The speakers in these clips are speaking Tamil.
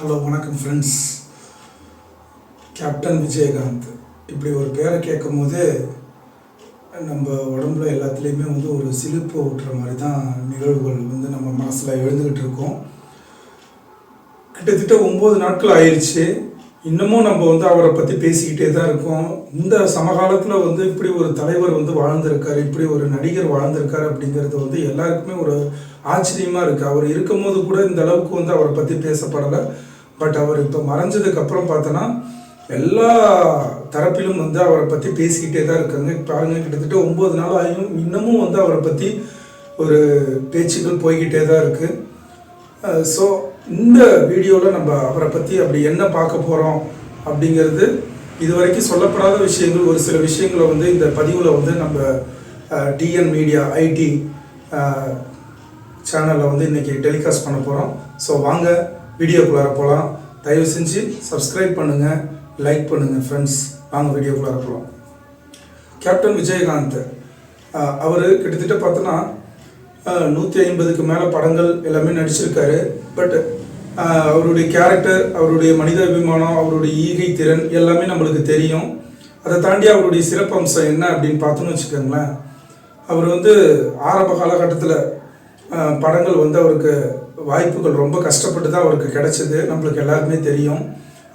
ஹலோ வணக்கம் ஃப்ரெண்ட்ஸ் கேப்டன் விஜயகாந்த். இப்படி ஒரு பேரை கேட்கும் போது நம்ம உடம்புல எல்லாத்துலேயுமே வந்து ஒரு சிலிப்பு ஊட்டுற மாதிரி தான் நிகழ்வுகள் வந்து நம்ம மனசில் எழுந்துக்கிட்டு இருக்கோம். கிட்டத்தட்ட ஒம்பது நாட்கள் ஆயிடுச்சு இன்னமும் நம்ம வந்து அவரை பற்றி பேசிக்கிட்டே தான் இருக்கோம். இந்த சமகாலத்தில் வந்து இப்படி ஒரு தலைவர் வந்து வாழ்ந்திருக்காரு இப்படி ஒரு நடிகர் வாழ்ந்திருக்காரு அப்படிங்கிறது வந்து எல்லாருக்குமே ஒரு ஆச்சரியமாக இருக்குது அவர் இருக்கும்போது கூட இந்த அளவுக்கு வந்து அவரை பற்றி பேசப்படலை. பட் அவர் இப்போ மறைஞ்சதுக்கப்புறம் பார்த்தோன்னா எல்லா தரப்பிலும் வந்து அவரை பற்றி பேசிக்கிட்டே தான் இருக்காங்க. பாருங்க கிட்டத்தட்ட ஒம்பது நாள் ஆகியும் இன்னமும் வந்து அவரை பற்றி ஒரு பேச்சுக்கள் போய்கிட்டே தான் இருக்குது ஸோ இந்த வீடியோவில் நம்ம அவரை பற்றி அப்படி என்ன பார்க்க போகிறோம் அப்படிங்கிறது இது வரைக்கும் சொல்லப்படாத விஷயங்கள். ஒரு சில விஷயங்களை வந்து இந்த பதிவில் வந்து நம்ம டிஎன் மீடியா ஐடி சேனலில் வந்து இன்றைக்கி டெலிகாஸ்ட் பண்ண போகிறோம் ஸோ வாங்க வீடியோக்குள்ளார போகலாம் தயவு செஞ்சு சப்ஸ்கிரைப் பண்ணுங்கள் லைக் பண்ணுங்கள் ஃப்ரெண்ட்ஸ் வாங்க வீடியோக்குள்ளார போகலாம் கேப்டன் விஜயகாந்த் அவர் கிட்டத்தட்ட பார்த்தோன்னா நூற்றி ஐம்பதுக்கு மேலே படங்கள் எல்லாமே நடிச்சிருக்காரு. பட் அவருடைய கேரக்டர் அவருடைய மனிதாபிமானம் அவருடைய ஈகை திறன் எல்லாமே நம்மளுக்கு தெரியும். அதை தாண்டி அவருடைய சிறப்பம்சம் என்ன அப்படின்னு பார்த்தோன்னு வச்சுக்கோங்களேன். அவர் வந்து ஆரம்ப காலகட்டத்தில் படங்கள் வந்து அவருக்கு வாய்ப்புகள் ரொம்ப கஷ்டப்பட்டு தான் அவருக்கு கிடைச்சது. நம்மளுக்கு எல்லாருமே தெரியும்.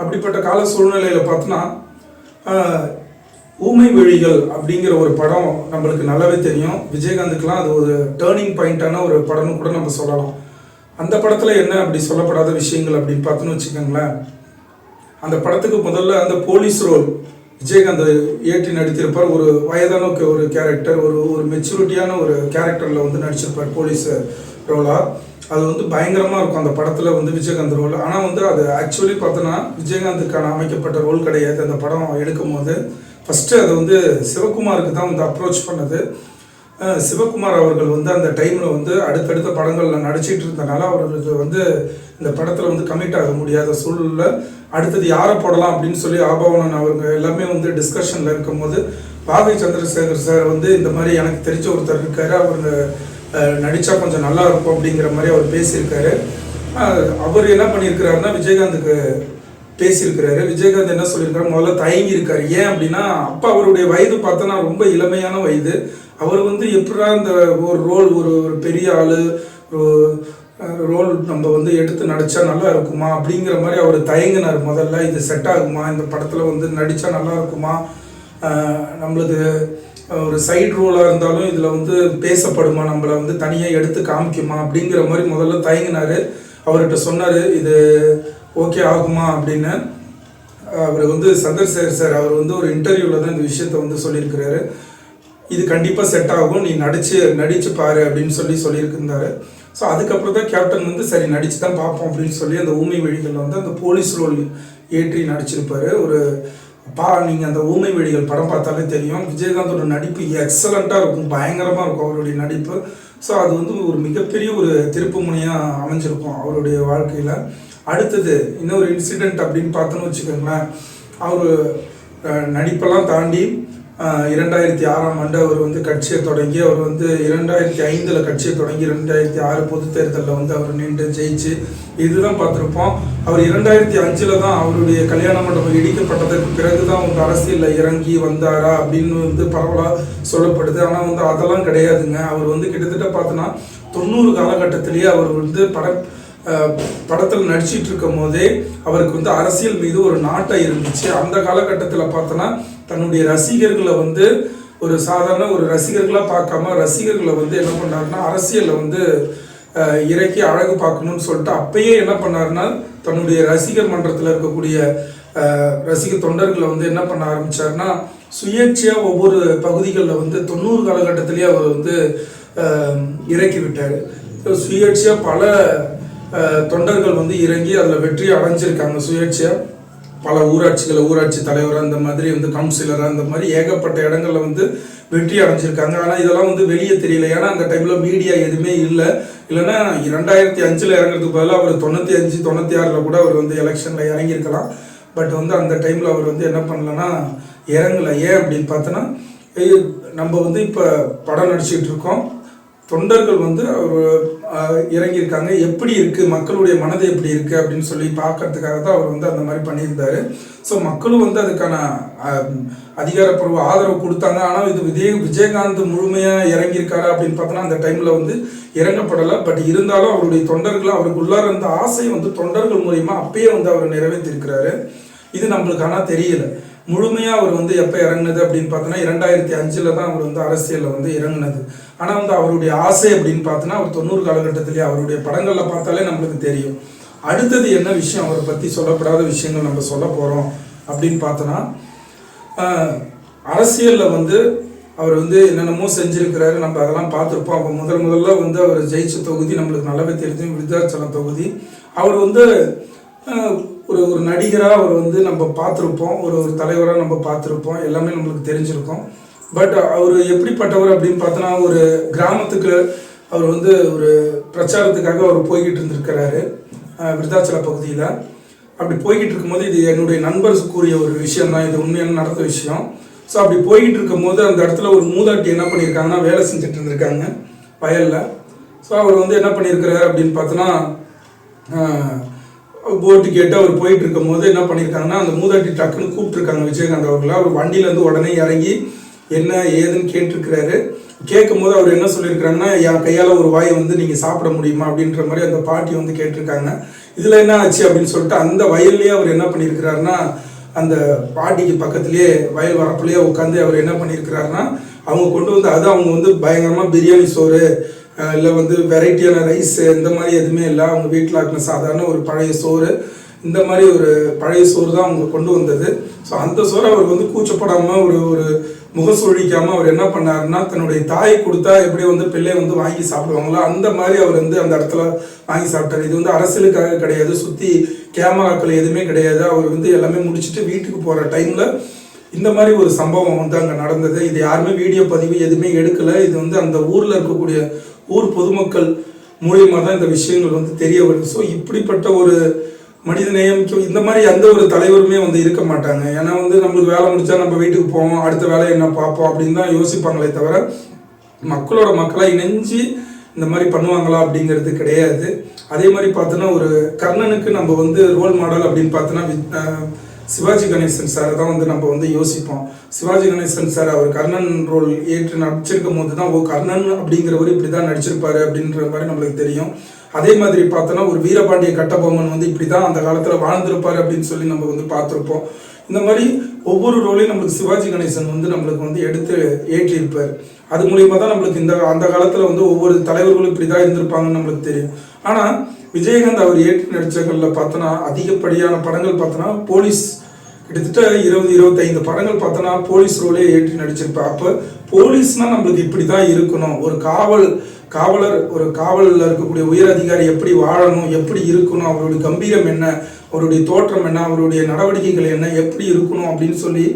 அப்படிப்பட்ட கால சூழ்நிலையில் பார்த்தோன்னா ஊமை வழிகள் அப்படிங்கிற ஒரு படம் நம்மளுக்கு நல்லாவே தெரியும். விஜயகாந்துக்கெலாம் அது ஒரு டேர்னிங் பாயிண்ட்டான ஒரு படம்னு கூட நம்ம சொல்லலாம். அந்த படத்தில் என்ன அப்படி சொல்லப்படாத விஷயங்கள் அப்படின்னு பார்த்தோன்னு வச்சுக்கோங்களேன். அந்த படத்துக்கு முதல்ல அந்த போலீஸ் ரோல் விஜயகாந்த் ஏற்றி நடித்திருப்பார். ஒரு வயதான ஒரு கேரக்டர் ஒரு ஒரு மெச்சூரிட்டியான ஒரு கேரக்டரில் வந்து நடிச்சிருப்பார் போலீஸ் ரோலாக அது வந்து பயங்கரமாக இருக்கும் அந்த படத்தில் வந்து விஜயகாந்த் ரோல் ஆனால் வந்து அது ஆக்சுவலி பார்த்தோன்னா விஜயகாந்துக்கான அமைக்கப்பட்ட ரோல் கிடையாது. அந்த படம் எடுக்கும் போது ஃபஸ்ட்டு அதை வந்து சிவகுமாருக்கு தான் வந்து அப்ரோச் பண்ணது. சிவகுமார் அவர்கள் வந்து அந்த டைமில் வந்து அடுத்தடுத்த படங்களில் நடிச்சிட்டு இருந்தனால அவர்களுக்கு வந்து இந்த படத்தில் வந்து கமிட் ஆக முடியாத சூழலில் அடுத்தது யாரை போடலாம் அப்படின்னு சொல்லி ஆபவனன் அவங்க எல்லாமே வந்து டிஸ்கஷனில் இருக்கும்போது பாவை சந்திரசேகர் சார் வந்து இந்த மாதிரி எனக்கு தெரிஞ்ச ஒருத்தர் இருக்காரு அவர் நடித்தா கொஞ்சம் நல்லா இருக்கும் அப்படிங்கிற மாதிரி அவர் பேசியிருக்காரு. அவர் என்ன பண்ணியிருக்கிறாருன்னா விஜயகாந்துக்கு பேசியிருக்கிறாரு. விஜயகாந்த் என்ன சொல்லியிருக்காரு முதல்ல தயங்கி இருக்காரு ஏன் அப்படின்னா அப்போ அவருடைய வயது பார்த்தோன்னா ரொம்ப இளமையான வயது. அவர் வந்து எப்படா இந்த ஒரு ரோல் ஒரு ஒரு பெரிய ஆள் ரோல் நம்ம வந்து எடுத்து நடித்தா நல்லா இருக்குமா அப்படிங்கிற மாதிரி அவர் தயங்கினார் முதல்ல. இது செட் ஆகுமா? இந்த படத்தில் வந்து நடித்தா நல்லா இருக்குமா? நம்மளுக்கு ஒரு சைடு ரோலாக இருந்தாலும் இதில் வந்து பேசப்படுமா? நம்மளை வந்து தனியாக எடுத்து காமிக்குமா? அப்படிங்கிற மாதிரி முதல்ல தயங்கினார். அவர்கிட்ட சொன்னார் இது ஓகே ஆகுமா அப்படின்னு. அவர் வந்து சந்திரசேகர் சார் அவர் வந்து ஒரு இன்டர்வியூவில் தான் இந்த விஷயத்த வந்து சொல்லியிருக்கிறாரு. இது கண்டிப்பாக செட் ஆகும். நீ நடிச்சு நடிச்சு பாரு அப்படின்னு சொல்லி சொல்லியிருந்தாரு ஸோ அதுக்கப்புறம் தான் கேப்டன் வந்து சரி நடிச்சு தான் பார்ப்போம் அப்படின்னு சொல்லி அந்த ஊமை வழிகளில் வந்து அந்த போலீஸ் ரோல் ஏற்றி நடிச்சிருப்பாரு. ஒரு பா நீங்கள் அந்த ஊமை வழிகள் படம் பார்த்தாலே தெரியும். விஜயகாந்தோட நடிப்பு எக்ஸலண்ட்டாக இருக்கும். பயங்கரமாக இருக்கும் அவருடைய நடிப்பு. ஸோ அது வந்து ஒரு மிகப்பெரிய ஒரு திருப்பு முனையாக அமைஞ்சிருக்கும் அவருடைய வாழ்க்கையில். அடுத்தது இன்னொரு இன்சிடெண்ட் அப்படின்னு பார்த்தோன்னு வச்சுக்கோங்களேன். அவர் நடிப்பெல்லாம் தாண்டி இரண்டாயிரத்தி ஆறாம் ஆண்டு அவர் வந்து கட்சியை தொடங்கி அவர் வந்து இரண்டாயிரத்தி ஐந்தில் கட்சியை தொடங்கி இரண்டாயிரத்தி ஆறு பொது தேர்தலில் வந்து அவர் நின்று ஜெயிச்சு இதுதான் பார்த்துருப்போம். அவர் இரண்டாயிரத்தி அஞ்சில் தான் அவருடைய கல்யாண மண்டபம் இடிக்கப்பட்டதற்கு பிறகு தான் அவங்க அரசியலில் இறங்கி வந்தாரா அப்படின்னு வந்து பரவலாக சொல்லப்படுது. ஆனால் வந்து அதெல்லாம் கிடையாதுங்க. அவர் வந்து கிட்டத்தட்ட பார்த்தோன்னா தொண்ணூறு காலகட்டத்திலேயே அவர் வந்து பட படத்தில் நடிச்சிட்டு இருக்கும் போதே அவருக்கு வந்து அரசியல் மீது ஒரு நாட்டம் இருந்துச்சு. அந்த காலகட்டத்தில் பார்த்தோன்னா தன்னுடைய ரசிகர்களை வந்து ஒரு சாதாரண ஒரு ரசிகர்களாக பார்க்காம ரசிகர்களை வந்து என்ன பண்ணாருன்னா அரசியலில் வந்து இறக்கி அழகு பார்க்கணும்னு சொல்லிட்டு அப்பயே என்ன பண்ணாருன்னா தன்னுடைய ரசிகர் மன்றத்தில் இருக்கக்கூடிய ரசிகர் தொண்டர்களை வந்து என்ன பண்ண ஆரம்பிச்சாருன்னா சுயேட்சையாக ஒவ்வொரு பகுதிகளில் வந்து தொண்ணூறு காலகட்டத்திலேயே அவர் வந்து இறக்கி விட்டார். சுயேட்சையாக பல தொண்டர்கள் வந்து இறங்கி அதில் வெற்றி அடைஞ்சிருக்காங்க. சுயேட்சையாக பல ஊராட்சிகளை ஊராட்சி தலைவராக அந்த மாதிரி வந்து கவுன்சிலர் அந்த மாதிரி ஏகப்பட்ட இடங்களில் வந்து வெற்றி அடைஞ்சிருக்காங்க. ஆனால் இதெல்லாம் வந்து வெளியே தெரியல. ஏன்னா அந்த டைமில் மீடியா எதுவுமே இல்லை. இல்லைன்னா இரண்டாயிரத்தி அஞ்சில் இறங்குறதுக்கு பதிலாக அவர் தொண்ணூற்றி அஞ்சு தொண்ணூற்றி ஆறில் கூட அவர் வந்து எலெக்ஷனில் இறங்கியிருக்கலாம். பட் வந்து அந்த டைமில் அவர் வந்து என்ன பண்ணலன்னா இறங்கலை. ஏன் அப்படின்னு பார்த்தோன்னா நம்ம வந்து இப்போ படம் நடிச்சிட்டு இருக்கோம். தொண்டர்கள் வந்து அவர் இறங்கியிருக்காங்க. எப்படி இருக்குது மக்களுடைய மனது எப்படி இருக்குது அப்படின்னு சொல்லி பார்க்கறதுக்காக தான் அவர் வந்து அந்த மாதிரி பண்ணியிருந்தாரு. ஸோ மக்களும் வந்து அதுக்கான அதிகாரப்பூர்வ ஆதரவு கொடுத்தாங்க. ஆனால் இது விஜய் விஜயகாந்த் முழுமையாக இறங்கியிருக்காரு அப்படின்னு பார்த்தோன்னா அந்த டைமில் வந்து இறங்கப்படலை. பட் இருந்தாலும் அவருடைய தொண்டர்கள் அவருக்கு உள்ளார இருந்த ஆசை வந்து தொண்டர்கள் மூலியமா அப்பயே வந்து அவர் நிறைவேற்றிருக்கிறாரு. இது நம்மளுக்கு ஆனால் தெரியலை. முழுமையாக அவர் வந்து எப்போ இறங்குனது அப்படின்னு பார்த்தோன்னா இரண்டாயிரத்தி அஞ்சில் தான் அவர் வந்து அரசியலில் வந்து இறங்குனது. ஆனால் வந்து அவருடைய ஆசை அப்படின்னு பார்த்தோன்னா அவர் தொண்ணூறு காலகட்டத்திலேயே அவருடைய படங்களில் பார்த்தாலே நம்மளுக்கு தெரியும். அடுத்தது என்ன விஷயம்? அவரை பற்றி சொல்லப்படாத விஷயங்கள் நம்ம சொல்ல போகிறோம் அப்படின்னு பார்த்தோன்னா அரசியலில் வந்து அவர் வந்து என்னென்னமோ செஞ்சுருக்கிறாரு. நம்ம அதெல்லாம் பார்த்துருப்போம். அப்போ முதல் முதல்ல வந்து அவர் ஜெயிச்ச தொகுதி நம்மளுக்கு நல்லாவே தெரியும். விருதாச்சலம் தொகுதி. அவர் வந்து ஒரு ஒரு நடிகராக அவர் வந்து நம்ம பார்த்துருப்போம். ஒரு ஒரு தலைவராக நம்ம பார்த்துருப்போம். எல்லாமே நம்மளுக்கு தெரிஞ்சிருக்கோம். பட் அவர் எப்படிப்பட்டவர் அப்படின்னு பார்த்தோன்னா ஒரு கிராமத்துக்கு அவர் வந்து ஒரு பிரச்சாரத்துக்காக அவர் போய்கிட்டு இருந்திருக்கிறாரு. விருதாச்சல பகுதியில். அப்படி போய்கிட்டு இருக்கும்போது இது என்னுடைய நண்பர் கூறிய ஒரு விஷயம் தான் இது உண்மையான நடந்த விஷயம். ஸோ அப்படி போய்கிட்டு இருக்கும்போது அந்த இடத்துல ஒரு மூதாட்டி என்ன பண்ணியிருக்காங்கன்னா வேலை செஞ்சுட்டு இருந்திருக்காங்க. வயலில். ஸோ அவர் வந்து என்ன பண்ணியிருக்கிறாரு அப்படின்னு பார்த்தோன்னா போட்டு கேட்டு அவர் போயிட்டு இருக்கும்போது என்ன பண்ணியிருக்காங்கன்னா அந்த மூதாட்டி டக்குன்னு கூப்பிட்டுருக்காங்க விஜயகாந்த் அவர்களை. அவர் வண்டியிலேருந்து உடனே இறங்கி என்ன ஏதுன்னு கேட்டிருக்கிறாரு. கேட்கும் போது அவர் என்ன சொல்லியிருக்கிறாங்கன்னா என் கையால் ஒரு வாயை வந்து நீங்கள் சாப்பிட முடியுமா? அப்படின்ற மாதிரி அந்த பாட்டி வந்து கேட்டிருக்காங்க. இதில் என்ன ஆச்சு அப்படின்னு சொல்லிட்டு அந்த வயல்லையே அவர் என்ன பண்ணியிருக்கிறாருன்னா அந்த பாட்டிக்கு பக்கத்துலேயே வயல் வரப்புலேயே உட்காந்து அவர் என்ன பண்ணியிருக்கிறாருன்னா அவங்க கொண்டு வந்து அது அவங்க வந்து பயங்கரமாக பிரியாணி சோறு இல்லை வந்து வெரைட்டியான ரைஸ் இந்த மாதிரி எதுவுமே இல்லை. அவங்க வீட்டில் ஆக்கின சாதாரண ஒரு பழைய சோறு. இந்த மாதிரி ஒரு பழைய சோறு தான் அவங்க கொண்டு வந்தது. ஸோ அந்த சோறு அவர் வந்து கூச்சப்படாமல் ஒரு ஒரு முகசொழிக்காமல் அவர் என்ன பண்ணாருன்னா தன்னுடைய தாய் கொடுத்தா எப்படி வந்து பிள்ளை வந்து வாங்கி சாப்பிடுவாங்களோ? அந்த மாதிரி அவர் வந்து அந்த இடத்துல வாங்கி சாப்பிட்டாரு. இது வந்து அரசியலுக்காக கிடையாது. சுற்றி கேமராக்கள் எதுவுமே கிடையாது. அவர் வந்து எல்லாமே முடிச்சுட்டு வீட்டுக்கு போகிற டைமில் இந்த மாதிரி ஒரு சம்பவம் வந்து அங்கே நடந்தது. இது யாருமே வீடியோ பதிவு எதுவுமே எடுக்கலை. இது வந்து அந்த ஊரில் இருக்கக்கூடிய ஊர் பொதுமக்கள் மூலியமாக தான் இந்த விஷயங்கள் வந்து தெரிய வருது. ஸோ இப்படிப்பட்ட ஒரு மனித நேயம் இந்த மாதிரி எந்த ஒரு தலைவருமே வந்து இருக்க மாட்டாங்க. ஏன்னா வந்து நம்மளுக்கு வேலை முடிச்சா நம்ம வீட்டுக்கு போவோம் அடுத்த வேலை என்ன பார்ப்போம் அப்படின்னு தான் யோசிப்பாங்களே தவிர மக்களோட மக்களாக இணைஞ்சு இந்த மாதிரி பண்ணுவாங்களா அப்படிங்கிறது கிடையாது. அதே மாதிரி பார்த்தோன்னா ஒரு கர்ணனுக்கு நம்ம வந்து ரோல் மாடல் அப்படின்னு பார்த்தோன்னா சிவாஜி கணேசன் சாரை தான் வந்து நம்ம வந்து யோசிப்போம். சிவாஜி கணேசன் சார் அவர் கர்ணன் ரோல் ஏற்று நடிச்சிருக்கும் போது தான் ஓ கர்ணன் அப்படிங்கிறவர் இப்படி தான் நடிச்சிருப்பாரு அப்படின்ற மாதிரி நம்மளுக்கு தெரியும். அதே மாதிரி பார்த்தோன்னா ஒரு வீரபாண்டிய கட்டபொம்மன் வந்து இப்படி தான் அந்த காலத்தில் வாழ்ந்திருப்பார் அப்படின்னு சொல்லி நம்ம வந்து பார்த்துருப்போம். இந்த மாதிரி ஒவ்வொரு ரோலையும் நம்மளுக்கு சிவாஜி கணேசன் வந்து நம்மளுக்கு வந்து எடுத்து ஏற்றியிருப்பார். அது மூலியமாக தான் நம்மளுக்கு இந்த அந்த காலத்தில் வந்து ஒவ்வொரு தலைவர்களும் இப்படி தான் இருந்திருப்பாங்கன்னு நம்மளுக்கு தெரியும். ஆனால் விஜயகாந்த் அவர் ஏற்றி நடிச்சங்களில் பார்த்தோன்னா அதிகப்படியான படங்கள் பார்த்தோன்னா போலீஸ் கிட்டத்தட்ட இருபது இருபத்தைந்து படங்கள் பார்த்தோன்னா போலீஸ் ரோலே ஏற்றி நடிச்சிருப்பேன். அப்போ போலீஸ்னா நம்மளுக்கு இப்படி தான் இருக்கணும். ஒரு காவல் காவலர் ஒரு காவலில் இருக்கக்கூடிய உயர் அதிகாரி எப்படி வாழணும் எப்படி இருக்கணும் அவருடைய கம்பீரம் என்ன அவருடைய தோற்றம் என்ன அவருடைய நடவடிக்கைகள் என்ன எப்படி இருக்கணும் அப்படின்னு சொல்லி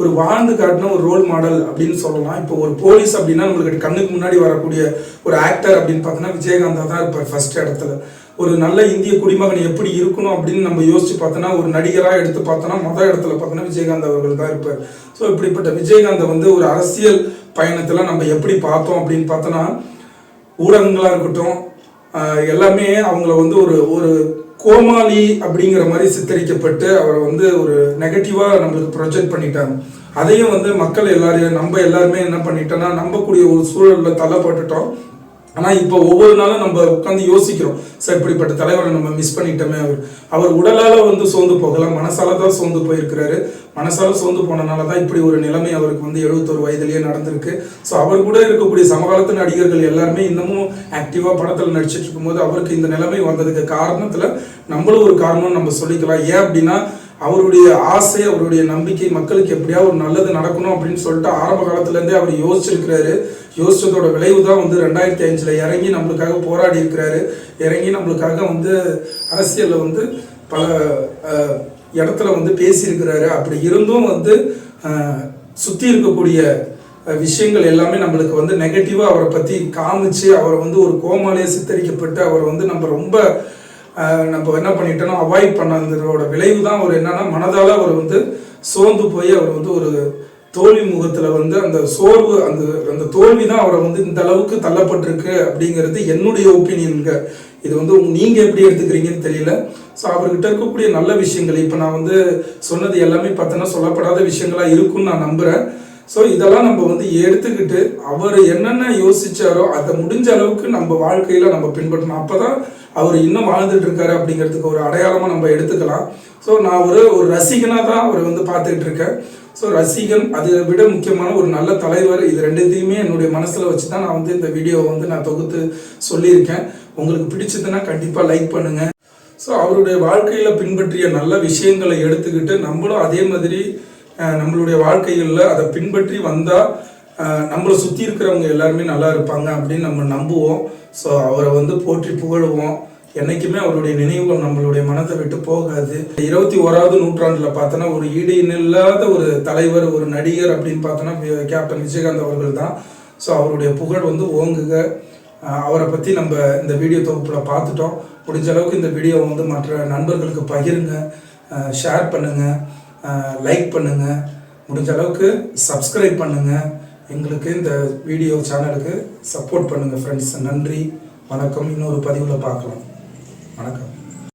ஒரு வாழ்ந்து காட்டின ஒரு ரோல் மாடல் அப்படின்னு சொல்லலாம். இப்போ ஒரு போலீஸ் அப்படின்னா நம்மளுக்கு கண்ணுக்கு முன்னாடி வரக்கூடிய ஒரு ஆக்டர் அப்படின்னு பார்த்தோன்னா விஜயகாந்தா தான் இருப்பார் ஃபர்ஸ்ட் இடத்துல. ஒரு நல்ல இந்திய குடிமகன் எப்படி இருக்கணும் அப்படின்னு நம்ம யோசிச்சு பார்த்தோன்னா ஒரு நடிகராக எடுத்து பார்த்தோன்னா மொதல் இடத்துல பார்த்தோன்னா விஜயகாந்த் அவர்கள் தான் இருப்பார். ஸோ இப்படிப்பட்ட விஜயகாந்தை வந்து ஒரு அரசியல் பயணத்தில் நம்ம எப்படி பார்த்தோம் அப்படின்னு பார்த்தோன்னா ஊடகங்களாக இருக்கட்டும் எல்லாமே அவங்கள வந்து ஒரு ஒரு கோமாளி அப்படிங்கிற மாதிரி சித்தரிக்கப்பட்டு அவரை வந்து ஒரு நெகட்டிவாக நம்மளுக்கு ப்ரொஜெக்ட் பண்ணிட்டாங்க. அதையும் வந்து மக்கள் எல்லாரையும் நம்ம எல்லாருமே என்ன பண்ணிட்டோம்னா நம்பக்கூடிய ஒரு சூழலில் தள்ளப்பட்டுட்டோம். ஆனால் இப்போ ஒவ்வொரு நாளும் நம்ம உட்காந்து யோசிக்கிறோம். சார் இப்படிப்பட்ட தலைவரை நம்ம மிஸ் பண்ணிட்டோமே. அவர் அவர் உடலால் வந்து சோர்ந்து போகலாம் மனசால தான் சோர்ந்து போயிருக்கிறாரு. மனசால சோர்ந்து போனனால தான் இப்படி ஒரு நிலைமை அவருக்கு வந்து எழுபத்தொரு வயதிலேயே நடந்திருக்கு. ஸோ அவர் கூட இருக்கக்கூடிய சமகாலத்து நடிகர்கள் எல்லாருமே இன்னமும் ஆக்டிவாக படத்தில் நடிச்சிட்டு இருக்கும்போது அவருக்கு இந்த நிலைமை வந்ததுக்கு காரணத்தில் நம்மளும் ஒரு காரணம் நம்ம சொல்லிக்கலாம். ஏன் அப்படின்னா அவருடைய ஆசை அவருடைய நம்பிக்கை மக்களுக்கு எப்படியாவது ஒரு நல்லது நடக்கணும் அப்படின்னு சொல்லிட்டு ஆரம்ப காலத்துலேருந்தே அவர் யோசிச்சிருக்கிறாரு. யோசிச்சதோட விளைவு தான் வந்து ரெண்டாயிரத்தி அஞ்சில் இறங்கி நம்மளுக்காக போராடி இருக்கிறாரு. இறங்கி நம்மளுக்காக வந்து அரசியலில் வந்து பல இடத்துல வந்து பேசியிருக்கிறாரு. அப்படி இருந்தும் வந்து சுற்றி இருக்கக்கூடிய விஷயங்கள் எல்லாமே நம்மளுக்கு வந்து நெகட்டிவாக அவரை பற்றி காமிச்சு அவரை வந்து ஒரு கோமாளியை சித்தரிக்கப்பட்டு அவரை வந்து நம்ம ரொம்ப நம்ம என்ன பண்ணிட்டோம்னா அவாய்ட் பண்ணதோட விளைவு தான் அவர் என்னன்னா மனதால் அவர் வந்து சோர்ந்து போய் அவர் வந்து ஒரு தோல்வி முகத்தில் வந்து அந்த சோர்வு அந்த அந்த தோல்வி தான் அவரை வந்து இந்த அளவுக்கு தள்ளப்பட்டிருக்கு அப்படிங்கிறது என்னுடைய ஒப்பீனியனுங்க இது வந்து உங்க- நீங்க எப்படி எடுத்துக்கிறீங்கன்னு தெரியல. ஸோ அவர்கிட்ட இருக்கக்கூடிய நல்ல விஷயங்கள் இப்போ நான் வந்து சொன்னது எல்லாமே பார்த்தோன்னா சொல்லப்படாத விஷயங்களா இருக்கும்னு நான் நம்புறேன். ஸோ இதெல்லாம் நம்ம வந்து எடுத்துக்கிட்டு அவர் என்னென்ன யோசிச்சாரோ அதை முடிஞ்ச அளவுக்கு நம்ம வாழ்க்கையில நம்ம பின்பற்றணும். அப்பதான் அவர் இன்னும் வாழ்ந்துட்டு இருக்காரு அப்படிங்கிறதுக்கு ஒரு அடையாளமாக நம்ம எடுத்துக்கலாம். ஸோ நான் ஒரு ஒரு ரசிகனாக தான் அவர் வந்து பார்த்துக்கிட்டு இருக்கேன். ஸோ ரசிகன் அதை விட முக்கியமான ஒரு நல்ல தலைவர் இது ரெண்டுத்தையுமே என்னுடைய மனசில் வச்சு தான் நான் வந்து இந்த வீடியோவை வந்து நான் தொகுத்து சொல்லியிருக்கேன். உங்களுக்கு பிடிச்சதுன்னா கண்டிப்பாக லைக் பண்ணுங்க. ஸோ அவருடைய வாழ்க்கையில் பின்பற்றிய நல்ல விஷயங்களை எடுத்துக்கிட்டு நம்மளும் அதே மாதிரி நம்மளுடைய வாழ்க்கைகளில் அதை பின்பற்றி வந்தால் நம்மளை சுற்றி இருக்கிறவங்க எல்லாருமே நல்லா இருப்பாங்க அப்படின்னு நம்ம நம்புவோம். ஸோ அவரை வந்து போற்றி புகழுவோம். என்னைக்குமே அவருடைய நினைவுகள் நம்மளுடைய மனத்தை விட்டு போகாது. இருபத்தி ஓராவது நூற்றாண்டில் பார்த்தோன்னா ஒரு ஈடு இல்லாத ஒரு தலைவர் ஒரு நடிகர் அப்படின்னு பார்த்தோன்னா கேப்டன் விஜயகாந்த் அவர்கள் தான். ஸோ அவருடைய புகழ் வந்து ஓங்குக. அவரை பற்றி நம்ம இந்த வீடியோ தொகுப்பில் பார்த்துட்டோம். முடிஞ்ச அளவுக்கு இந்த வீடியோவை வந்து மற்ற நண்பர்களுக்கு பகிருங்க. ஷேர் பண்ணுங்கள் லைக் பண்ணுங்கள் முடிஞ்ச அளவுக்கு சப்ஸ்கிரைப் பண்ணுங்கள் எங்களுக்கு இந்த வீடியோ சேனலுக்கு சப்போர்ட் பண்ணுங்கள் ஃப்ரெண்ட்ஸ் நன்றி. வணக்கம். இன்னொரு பதிவில் பார்க்கலாம். வணக்கம்.